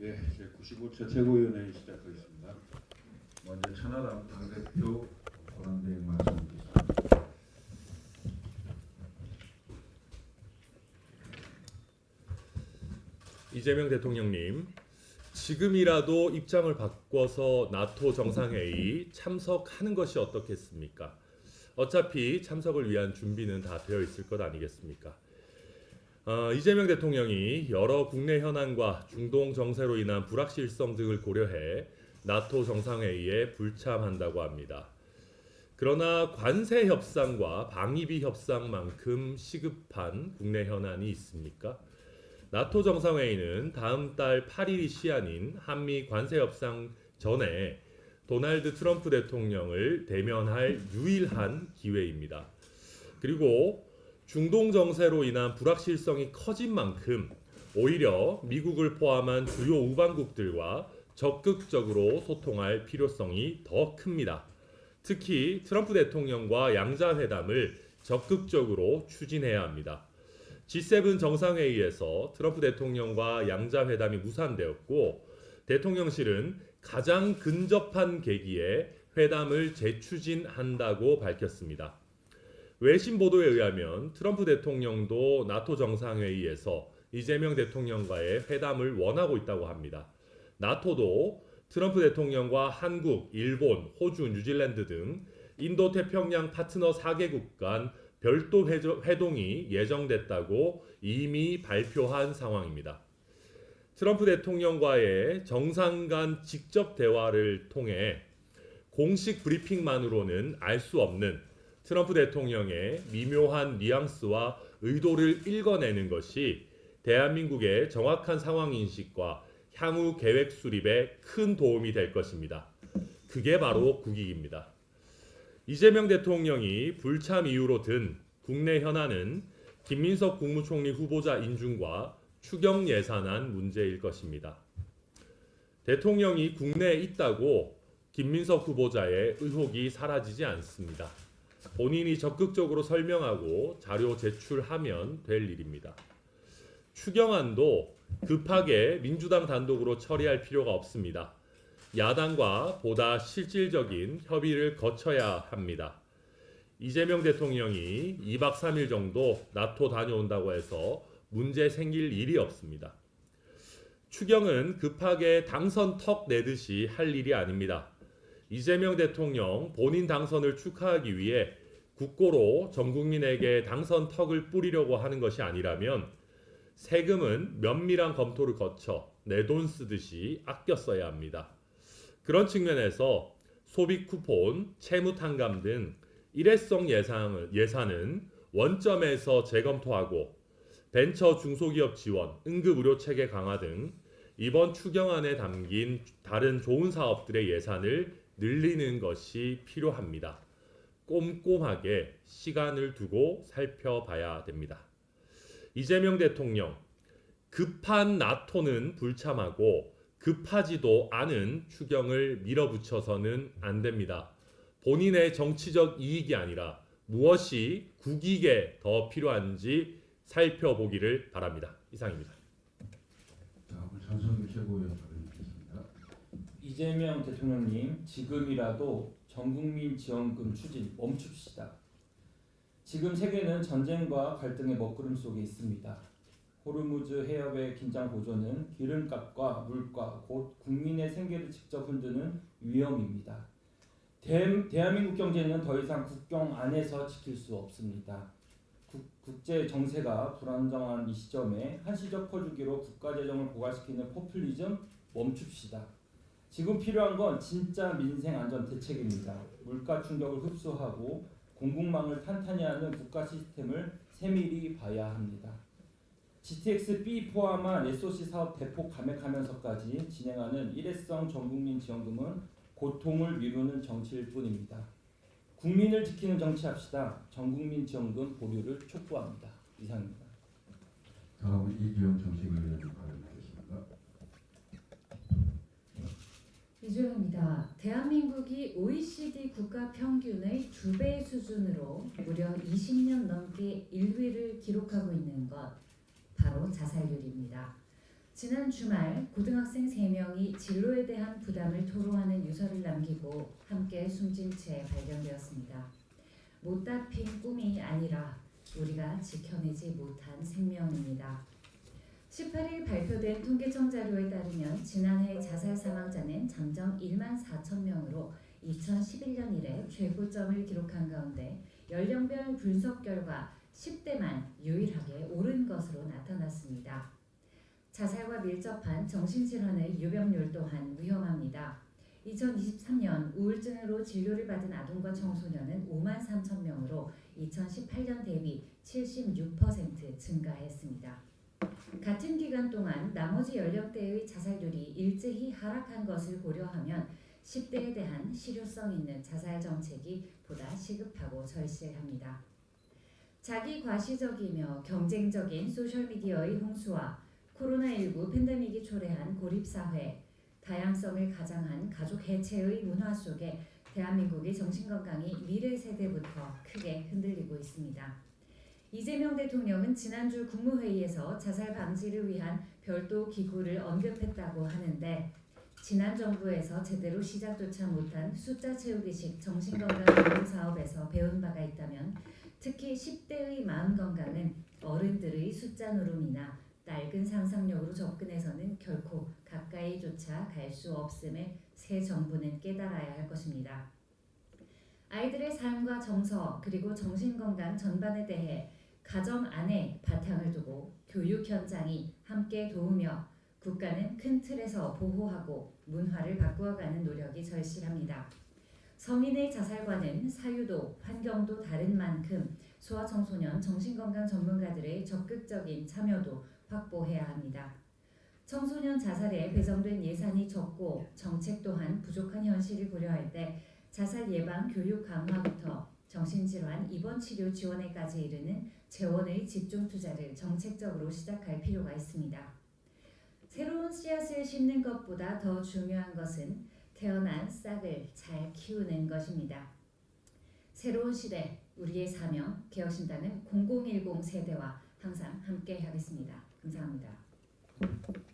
예, 제 95차 최고위원회 시작하겠습니다. 먼저 천하람 당대표 권한대행 말씀드리겠습니다. 이재명 대통령님, 지금이라도 입장을 바꿔서 나토 정상회의 참석하는 것이 어떻겠습니까? 어차피 참석을 위한 준비는 다 되어 있을 것 아니겠습니까? 어, 이재명 대통령이 여러 국내 현안과 중동 정세로 인한 불확실성 등을 고려해 나토 정상회의에 불참한다고 합니다. 그러나 관세 협상과 방위비 협상만큼 시급한 국내 현안이 있습니까? 나토 정상회의는 다음 달 8일이 시한인 한미 관세 협상 전에 도널드 트럼프 대통령을 대면할 유일한 기회입니다. 그리고 중동 정세로 인한 불확실성이 커진 만큼 오히려 미국을 포함한 주요 우방국들과 적극적으로 소통할 필요성이 더 큽니다. 특히 트럼프 대통령과 양자 회담을 적극적으로 추진해야 합니다. G7 정상회의에서 트럼프 대통령과 양자 회담이 무산되었고 대통령실은 가장 근접한 계기에 회담을 재추진한다고 밝혔습니다. 외신 보도에 의하면 트럼프 대통령도 나토 정상회의에서 이재명 대통령과의 회담을 원하고 있다고 합니다. 나토도 트럼프 대통령과 한국, 일본, 호주, 뉴질랜드 등 인도 태평양 파트너 4개국 간 별도 회동이 예정됐다고 이미 발표한 상황입니다. 트럼프 대통령과의 정상 간 직접 대화를 통해 공식 브리핑만으로는 알 수 없는 트럼프 대통령의 미묘한 뉘앙스와 의도를 읽어내는 것이 대한민국의 정확한 상황 인식과 향후 계획 수립에 큰 도움이 될 것입니다. 그게 바로 국익입니다. 이재명 대통령이 불참 이유로 든 국내 현안은 김민석 국무총리 후보자 인준과 추경 예산안 문제일 것입니다. 대통령이 국내에 있다고 김민석 후보자의 의혹이 사라지지 않습니다. 본인이 적극적으로 설명하고 자료 제출하면 될 일입니다. 추경안도 급하게 민주당 단독으로 처리할 필요가 없습니다. 야당과 보다 실질적인 협의를 거쳐야 합니다. 이재명 대통령이 2박 3일 정도 나토 다녀온다고 해서 문제 생길 일이 없습니다. 추경은 급하게 당선 턱 내듯이 할 일이 아닙니다. 이재명 대통령 본인 당선을 축하하기 위해 국고로 전 국민에게 당선 턱을 뿌리려고 하는 것이 아니라면 세금은 면밀한 검토를 거쳐 내 돈 쓰듯이 아껴 써야 합니다. 그런 측면에서 소비 쿠폰, 채무 탕감 등 일회성 예산은, 원점에서 재검토하고 벤처 중소기업 지원, 응급 의료 체계 강화 등 이번 추경안에 담긴 다른 좋은 사업들의 예산을 늘리는 것이 필요합니다. 꼼꼼하게 시간을 두고 살펴봐야 됩니다. 이재명 대통령 급한 나토는 불참하고 급하지도 않은 추경을 밀어붙여서는 안 됩니다. 본인의 정치적 이익이 아니라 무엇이 국익에 더 필요한지 살펴보기를 바랍니다. 이상입니다. 다음은 전성기 최고위원 발언드리겠습니다. 이재명 대통령님 지금이라도 전국민 지원금 추진 멈춥시다. 지금 세계는 전쟁과 갈등의 먹구름 속에 있습니다. 호르무즈 해협의 긴장 고조는 기름값과 물가 곧 국민의 생계를 직접 흔드는 위험입니다. 대, 대한민국 경제는 더 이상 국경 안에서 지킬 수 없습니다. 국, 국제 정세가 불안정한 이 시점에 한시적 퍼주기로 국가 재정을 고갈시키는 포퓰리즘 멈춥시다. 지금 필요한 건 진짜 민생 안전 대책입니다. 물가 충격을 흡수하고 공급망을 탄탄히 하는 국가 시스템을 세밀히 봐야 합니다. GTX-B 포함한 SOC 사업 대폭 감액하면서까지 진행하는 일회성 전국민 지원금은 고통을 미루는 정치일 뿐입니다. 국민을 지키는 정치합시다. 전국민 지원금 보류를 촉구합니다. 이상입니다. 다음은 이기영 정책위원님 발언드리겠습니다. 이주영입니다. 대한민국이 OECD 국가 평균의 두 배 수준으로 무려 20년 넘게 1위를 기록하고 있는 것 바로 자살률입니다. 지난 주말 고등학생 3명이 진로에 대한 부담을 토로하는 유서를 남기고 함께 숨진 채 발견되었습니다. 못다 핀 꿈이 아니라 우리가 지켜내지 못한 생명입니다. 18일 발표된 통계청 자료에 따르면 지난해 자살 사망자는 잠정 1만 4천 명으로 2011년 이래 최고점을 기록한 가운데 연령별 분석 결과 10대만 유일하게 오른 것으로 나타났습니다. 자살과 밀접한 정신질환의 유병률 또한 위험합니다. 2023년 우울증으로 진료를 받은 아동과 청소년은 5만 3천 명으로 2018년 대비 76% 증가했습니다. 같은 기간 동안 나머지 연령대의 자살률이 일제히 하락한 것을 고려하면 10대에 대한 실효성 있는 자살 정책이 보다 시급하고 절실합니다. 자기 과시적이며 경쟁적인 소셜미디어의 홍수와 코로나19 팬데믹이 초래한 고립사회, 다양성을 가장한 가족 해체의 문화 속에 대한민국의 정신건강이 미래 세대부터 크게 흔들리고 있습니다. 이재명 대통령은 지난주 국무회의에서 자살 방지를 위한 별도 기구를 언급했다고 하는데 지난 정부에서 제대로 시작조차 못한 숫자 채우기식 정신건강 보험 사업에서 배운 바가 있다면 특히 10대의 마음 건강은 어른들의 숫자 노름이나 낡은 상상력으로 접근해서는 결코 가까이조차 갈 수 없음을 새 정부는 깨달아야 할 것입니다. 아이들의 삶과 정서 그리고 정신건강 전반에 대해 가정 안에 바탕을 두고 교육 현장이 함께 도우며 국가는 큰 틀에서 보호하고 문화를 바꾸어가는 노력이 절실합니다. 성인의 자살과는 사유도 환경도 다른 만큼 소아청소년 정신건강 전문가들의 적극적인 참여도 확보해야 합니다. 청소년 자살에 배정된 예산이 적고 정책 또한 부족한 현실을 고려할 때 자살 예방 교육 강화부터 정신질환 입원 치료 지원에까지 이르는 재원의 집중 투자를 정책적으로 시작할 필요가 있습니다. 새로운 씨앗을 심는 것보다 더 중요한 것은 태어난 싹을 잘 키우는 것입니다. 새로운 시대 우리의 사명 개혁신당은 0010 세대와 항상 함께 하겠습니다. 감사합니다.